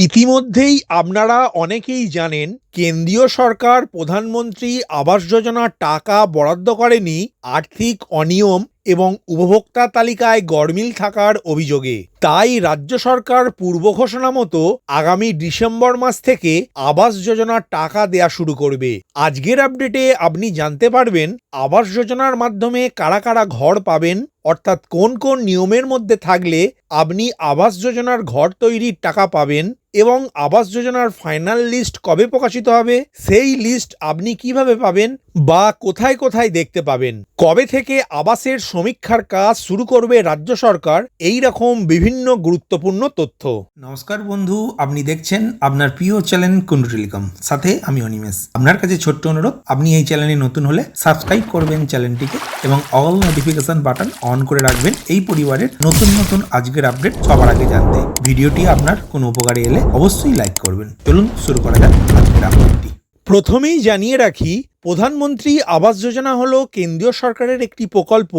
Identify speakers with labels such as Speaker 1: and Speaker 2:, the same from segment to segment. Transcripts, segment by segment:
Speaker 1: ইতিমধ্যেই আপনারা অনেকেই জানেন, কেন্দ্রীয় সরকার, প্রধানমন্ত্রী আবাস যোজনার টাকা বরাদ্দ করেনি আর্থিক অনিয়ম এবং উপভোক্তা তালিকায় গরমিল থাকার অভিযোগে। তাই রাজ্য সরকার পূর্ব ঘোষণা মতো আগামী ডিসেম্বর মাস থেকে আবাস যোজনার টাকা দেয়া শুরু করবে। আজকের আপডেটে আপনি জানতে পারবেন, আবাস যোজনার মাধ্যমে কারা কারা ঘর পাবেন অর্থাৎ কোন কোন নিয়মের মধ্যে থাকলে আপনি আবাস যোজনার ঘর তৈরির টাকা পাবেন এবং আবাস যোজনার ফাইনাল লিস্ট কবে প্রকাশিত হবে? সেই লিস্ট আপনি কীভাবে পাবেন বা কোথায় কোথায় দেখতে পাবেন? কবে থেকে আবাসের সমীক্ষার কাজ শুরু করবে রাজ্য সরকার? এই রকম বিভিন্ন গুরুত্বপূর্ণ তথ্য।
Speaker 2: নমস্কার বন্ধু, আপনি দেখছেন আপনার প্রিয় চ্যানেল কুন্ডু টেলিকম। সাথে আমি অনিমেষ। আপনার কাছে ছোট্ট অনুরোধ, আপনি এই চ্যানেলে নতুন হলে সাবস্ক্রাইব করবেন চ্যানেলটিকে এবং অল নোটিফিকেশন বাটন অন করে রাখবেন এই পরিবারের নতুন নতুন আজকের আপডেট সবার আগে জানতে। ভিডিওটি আপনার কোনো উপকারে এলে অবশ্যই লাইক করবেন। চলুন শুরু করা যাক আজকের আপডেটটি
Speaker 1: প্রথমেই জানিয়ে রাখি, প্রধানমন্ত্রী আবাস যোজনা হলো কেন্দ্রীয় সরকারের একটি প্রকল্প।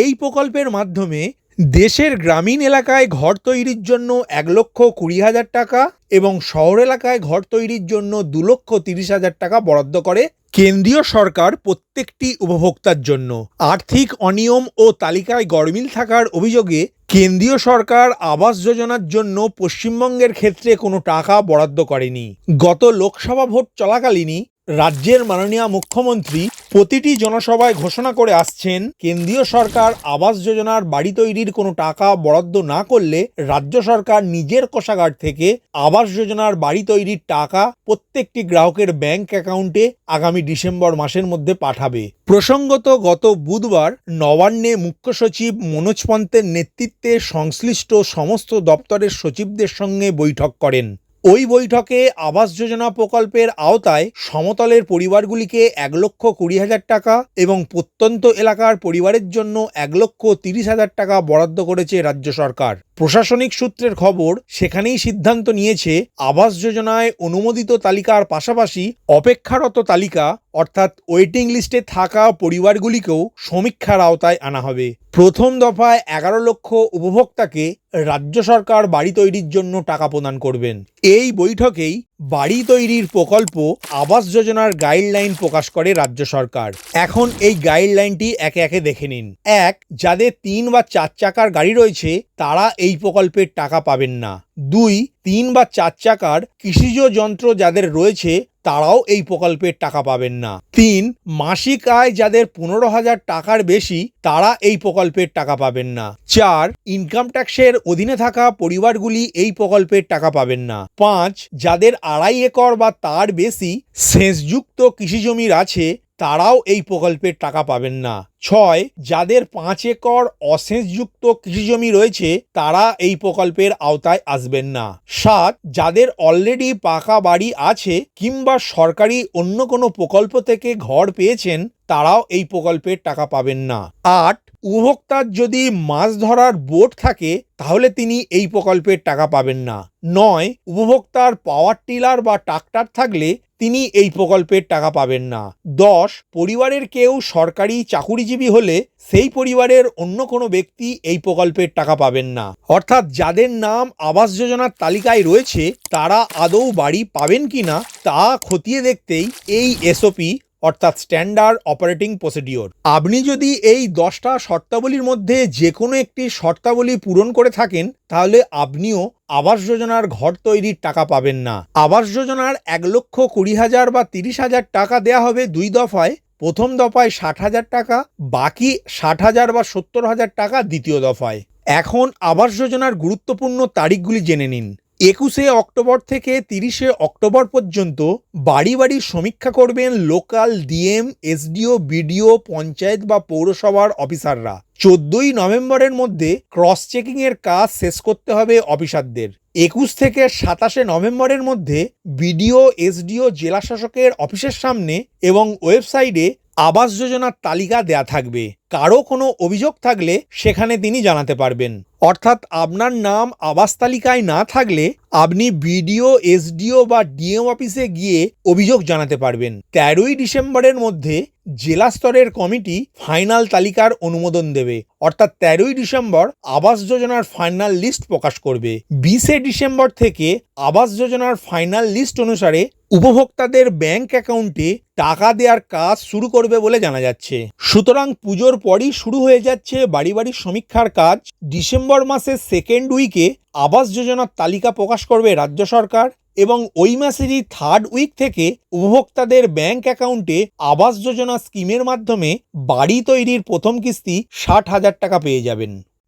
Speaker 1: এই প্রকল্পের মাধ্যমে দেশের গ্রামীণ এলাকায় ঘর তৈরির জন্য এক লক্ষ কুড়ি হাজার টাকা এবং শহর এলাকায় ঘর তৈরির জন্য দু লক্ষ তিরিশ হাজার টাকা বরাদ্দ করে কেন্দ্রীয় সরকার প্রত্যেকটি উপভোক্তার জন্য। আর্থিক অনিয়ম ও তালিকায় গরমিল থাকার অভিযোগে কেন্দ্রীয় সরকার আবাস যোজনার জন্য পশ্চিমবঙ্গের ক্ষেত্রে কোনো টাকা বরাদ্দ করেনি। গত লোকসভা ভোট চলাকালীনই রাজ্যের মাননীয় মুখ্যমন্ত্রী প্রতিটি জনসভায় ঘোষণা করে আসছেন, কেন্দ্রীয় সরকার আবাস যোজনার বাড়ি তৈরির কোনো টাকা বরাদ্দ না করলে রাজ্য সরকার নিজের কোষাগার থেকে আবাস যোজনার বাড়ি তৈরির টাকা প্রত্যেকটি গ্রাহকের ব্যাংক অ্যাকাউন্টে আগামী ডিসেম্বর মাসের মধ্যে পাঠাবে। প্রসঙ্গত গত বুধবার নবান্নে মুখ্য সচিব মনোজ পন্তের নেতৃত্বে সংশ্লিষ্ট সমস্ত দপ্তরের সচিবদের সঙ্গে বৈঠক করেন। ওই বৈঠকে আবাস যোজনা প্রকল্পের আওতায় সমতলের পরিবারগুলিকে এক লক্ষ কুড়ি হাজার টাকা এবং প্রত্যন্ত এলাকার পরিবারের জন্য এক লক্ষ তিরিশ হাজার টাকা বরাদ্দ করেছে রাজ্য সরকার। প্রশাসনিক সূত্রের খবর, সেখানেই সিদ্ধান্ত নিয়েছে আবাস যোজনায় অনুমোদিত তালিকার পাশাপাশি অপেক্ষারত তালিকা, অর্থাৎ ওয়েটিং লিস্টে থাকা পরিবারগুলিকেও সমীক্ষার আওতায় আনা হবে। প্রথম দফায় এগারো লক্ষ উপভোক্তাকে রাজ্য সরকার বাড়ি তৈরির জন্য টাকা প্রদান করবেন। এই বৈঠকেই বাড়ি তৈরির প্রকল্প আবাস যোজনার গাইডলাইন প্রকাশ করে রাজ্য সরকার। এখন এই গাইডলাইনটি একে একে দেখে নিন। এক, যাদের তিন বা চার চাকার গাড়ি রয়েছে, তারা এই প্রকল্পের টাকা পাবেন না। দুই, তিন বা চার চাকার কৃষিজ যন্ত্র যাদের রয়েছে, তারাও এই প্রকল্পের টাকা পাবেন না। তিন, মাসিক আয় যাদের পনেরো হাজার টাকার বেশি, তারা এই প্রকল্পের টাকা পাবেন না। চার ইনকাম ট্যাক্সের অধীনে থাকা পরিবারগুলি এই প্রকল্পের টাকা পাবেন না। পাঁচ, যাদের আড়াই একর বা তার বেশি সেচযুক্ত কৃষিজমির আছে, তারাও এই প্রকল্পের টাকা পাবেন না। ছয়, যাদের পাঁচ একর অসেচযুক্ত কৃষিজমি রয়েছে, তারা এই প্রকল্পের আওতায় আসবেন না। সাত, যাদের অলরেডি পাকা বাড়ি আছে কিংবা সরকারি অন্য কোনো প্রকল্প থেকে ঘর পেয়েছেন, তারাও এই প্রকল্পের টাকা পাবেন না। আট, উপভোক্তার যদি মাছ ধরার বোট থাকে, তাহলে তিনি এই প্রকল্পের টাকা পাবেন না। নয়, উপভোক্তার পাওয়ার টিলার বা ট্রাক্টর থাকলে, তিনি এই প্রকল্পের টাকা পাবেন না। দশ, পরিবারের কেউ সরকারি চাকুরিজীবী হলে সেই পরিবারের অন্য কোনো ব্যক্তি এই প্রকল্পের টাকা পাবেন না। অর্থাৎ যাদের নাম আবাস যোজনার তালিকায় রয়েছে, তারা আদৌ বাড়ি পাবেন কি না তা খতিয়ে দেখতেই এই এসওপি অর্থাৎ স্ট্যান্ডার্ড অপারেটিং প্রসিডিওর। আপনি যদি এই দশটা শর্তাবলীর মধ্যে যে কোনো একটি শর্তাবলী পূরণ করে থাকেন, তাহলে আপনিও আবাস যোজনার ঘর তৈরির টাকা পাবেন না। আবাস যোজনার এক লক্ষ কুড়ি হাজার বা তিরিশ হাজার টাকা দেয়া হবে দুই দফায় প্রথম দফায় ষাট হাজার টাকা, বাকি ষাট হাজার বা সত্তর হাজার টাকা দ্বিতীয় দফায়। এখন আবাস যোজনার গুরুত্বপূর্ণ তারিখগুলি জেনে নিন। একুশে অক্টোবর থেকে তিরিশে অক্টোবর পর্যন্ত বাড়ি বাড়ি সমীক্ষা করবেন local DM, SDO, BDO, panchayat বা পৌরসভার অফিসাররা। চোদ্দই নভেম্বরের মধ্যে ক্রস চেকিং এর কাজ শেষ করতে হবে অফিসারদের। একুশ থেকে সাতাশে নভেম্বরের মধ্যে বিডিও, এসডিও জেলা শাসকের অফিসের সামনে এবং ওয়েবসাইটে আবাস যোজনার তালিকা দেয়া থাকবে। কারও কোনো অভিযোগ থাকলে সেখানে তিনি জানাতে পারবেন। অর্থাৎ আপনার নাম, আবাস তালিকায় না থাকলে আপনি বিডিও, এসডিও বা ডিএম অফিসে গিয়ে অভিযোগ জানাতে পারবেন। তেরোই ডিসেম্বরের মধ্যে জেলা স্তরের কমিটি ফাইনাল তালিকার অনুমোদন দেবে। অর্থাৎ তেরোই ডিসেম্বর আবাস যোজনার ফাইনাল লিস্ট প্রকাশ করবে। বিশে ডিসেম্বর থেকে আবাস যোজনার ফাইনাল লিস্ট অনুসারে উপভোক্তাদের ব্যাংক অ্যাকাউন্টে টাকা দেওয়ার কাজ শুরু করবে বলে জানা যাচ্ছে। সুতরাং পুজোর পরই শুরু হয়ে যাচ্ছে বাড়ি বাড়ি সমীক্ষার কাজ। ডিসেম্বর মাসের সেকেন্ড উইকে আবাস যোজনার তালিকা প্রকাশ করবে রাজ্য সরকার এবং ওই মাসেরই থার্ড উইক থেকে উপভোক্তাদের ব্যাংক অ্যাকাউন্টে আবাস যোজনা স্কিমের মাধ্যমে বাড়ি তৈরির প্রথম কিস্তি ষাট হাজার টাকা পেয়ে যাবেন।